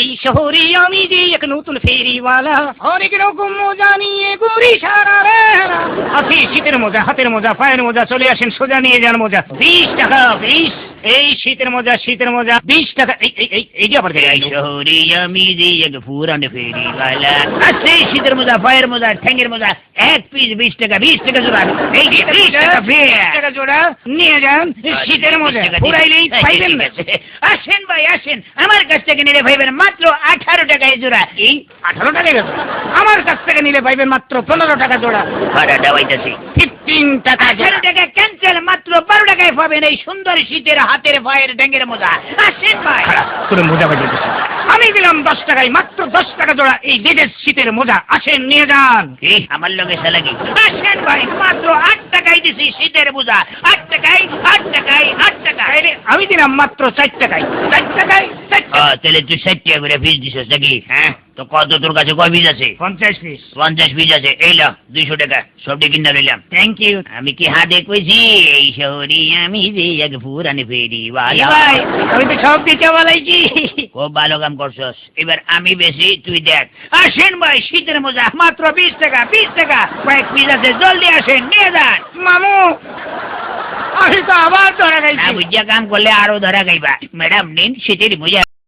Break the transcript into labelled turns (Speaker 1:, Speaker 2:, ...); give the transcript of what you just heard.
Speaker 1: এই শহরে আমি যে এক নতুন ফেরিওয়ালা, অনেক রকম মজা নিয়ে ঘুরি সারা আপনি শীতের মজা, হাতের মজা, পায়ের মজা, চলে আসেন, সোজা নিয়ে যান মজা। বিশ টাকা বিশ এই শীতের মোজা শীতের মোজা। বিশ টাকা এই এই এই এই যে আবার
Speaker 2: শহরে আমি যে এক পুরান ফেরিওয়ালা। আছে শীতের মোজা পায়ের মোজা ঠ্যাঙ্গের মোজা এক পিস বিশ টাকা বিশ টাকা জোড়া। এই যে বিশ টাকা
Speaker 1: টাকা জোড়া। নিয়ে যান শীতের মোজা। পুরাইলেই পাইবেন না।
Speaker 2: আসেন ভাই আসেন। আমার কাছ থেকে নিলে ভাইবেন মাত্র আঠারো টাকায় জোড়া।
Speaker 1: এই আঠারো টাকা আমার কাছ থেকে নিলে পাইবেন মাত্র পনেরো টাকা জোড়া।
Speaker 2: ভাড়া দেওয়াইতেছি
Speaker 1: ফিফটিন টাকা
Speaker 2: আঠারো টাকা ক্যান্সেল মাত্র পাবেন এই সুন্দর শীতের হাতের পায়ের ডেঙ্গের মোজা। আসেন ভাই।
Speaker 1: করে মোজা বাজিয়ে দিচ্ছে। আমি দিলাম দশ টাকায় মাত্র দশ টাকা জোড়া এই দেশের শীতের মোজা। আসেন নিয়ে যান।
Speaker 2: আমার আমার লগে লাগে আসেন ভাই মাত্র আট টাকায় দিছি শীতের মোজা। আট টাকায় আট টাকায় আট টাকায়।
Speaker 1: আমি দিলাম মাত্র চার টাকায়। চার টাকায়?
Speaker 2: তাহলে তুই ষাট টাকা করে ফিস দিছিস নাকি? হ্যাঁ। তো কত তোর কাছে কয় পিস আছে?
Speaker 1: পঞ্চাশ পিস
Speaker 2: পঞ্চাশ পিস আছে। এই ল দুইশো টাকা সবটি কিনে লইলাম
Speaker 1: থ্যাংক ইউ
Speaker 2: আমি কি হাতে কইছি? এই শহরে আমি যে এক পুরানি ফেরি
Speaker 1: ভাই আমি তো সব দিতে বলাইছি।
Speaker 2: খুব ভালো কাম করছস। এবার আমি বেশি তুই দেখ। আসেন ভাই শীতের মজা। মাত্র বিশ টাকা বিশ টাকা। কয়েক পিস আছে জলদি আসেন নিয়ে যান।
Speaker 1: মামু আমি তো আবার ধরা
Speaker 2: না
Speaker 1: গাইছি
Speaker 2: বুঝিয়া কাম করলে আরও ধরা গাইবা ম্যাডাম নিন শীতের মজা।